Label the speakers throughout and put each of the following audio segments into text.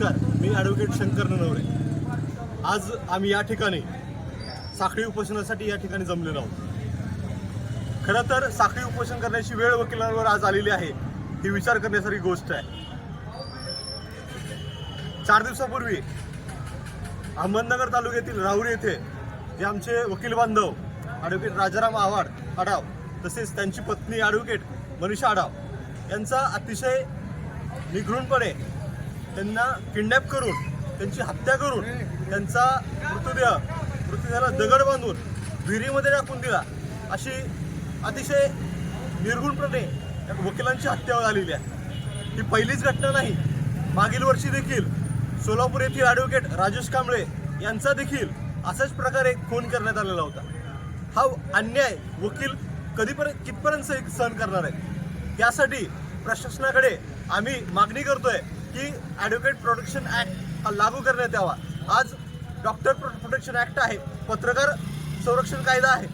Speaker 1: नमस्कार मी ॲडव्होकेट शंकर ननवरे. आज आम्ही या ठिकाणी साखळी उपोषणासाठी या ठिकाणी जमलेलो आहोत. खरं तर साखळी उपोषण करण्याची वेळ वकिलांवर आज आलेली आहे ही विचार करण्यासारखी गोष्ट आहे. चार दिवसापूर्वी अहमदनगर तालुक्यातील राहुरी येथे जे आमचे वकील बांधव ॲडव्होकेट राजाराम आव्हाड आढाव तसेच त्यांची पत्नी ॲडव्होकेट मनीषा आढाव यांचा अतिशय निघृणपणे त्यांना किडनॅप करून त्यांची हत्या करून त्यांचा मृतदेह मृतदेहाला दगड बांधून विहिरीमध्ये टाकून दिला. अशी अतिशय निर्गुणपणे वकिलांची हत्या झालेली आहे. ही पहिलीच घटना नाही. मागील वर्षी देखील सोलापूर येथील ॲडव्होकेट राजेश कांबळे यांचा देखील असाच प्रकारे खून करण्यात आलेला होता. हा अन्याय वकील कधीपर्यंत कितपर्यंत सहन- सहन करणार आहे यासाठी प्रशासनाकडे आम्ही मागणी करतोय की ॲडव्होकेट प्रोटेक्शन ॲक्ट हा लागू करण्यात यावा. आज डॉक्टर प्रोटेक्शन ॲक्ट आहे. पत्रकार संरक्षण कायदा आहे.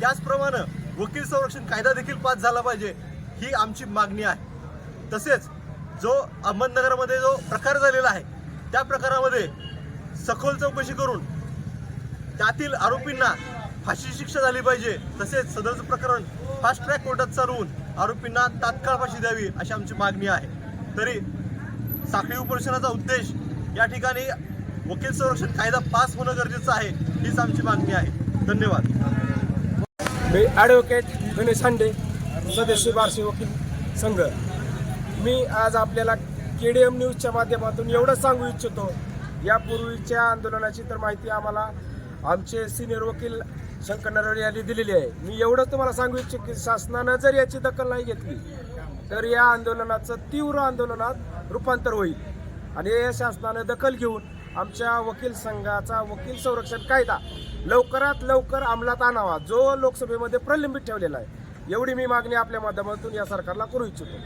Speaker 1: त्याचप्रमाणे वकील संरक्षण कायदा देखील पास झाला पाहिजे ही आमची मागणी आहे. तसेच जो अहमदनगरमध्ये जो प्रकार झालेला आहे त्या प्रकारामध्ये सखोल चौकशी करून त्यातील आरोपींना फाशी शिक्षा झाली पाहिजे. तसेच सदरचं प्रकरण फास्ट ट्रॅक कोर्टात चालवून आरोपींना तात्काळ फाशी द्यावी अशी आमची मागणी आहे. तरी साखळी उपोषणाचा उद्देश या ठिकाणी वकील संरक्षण कायदा पास होणं गरजेचं आहे हीच आमची मागणी आहे. धन्यवाद.
Speaker 2: मी ॲडव्होकेट गणेश हांडे सदस्य बारशी वकील संघ. मी आज आपल्याला के डी एम न्यूजच्या माध्यमातून एवढंच सांगू इच्छितो यापूर्वीच्या आंदोलनाची तर माहिती आम्हाला आमचे सिनियर वकील शंकर नरवडे यांनी दिलेली आहे. मी एवढंच तुम्हाला सांगू इच्छितो की शासनानं जर याची दखल नाही घेतली तर या आंदोलनाचं तीव्र आंदोलनात रूपांतर होईल. आणि या शासनानं दखल घेऊन आमच्या वकील संघाचा वकील संरक्षण कायदा लवकरात लवकर अंमलात आणावा जो लोकसभेमध्ये प्रलंबित ठेवलेला आहे. एवढी मी मागणी आपल्या माध्यमातून या सरकारला करू इच्छितो.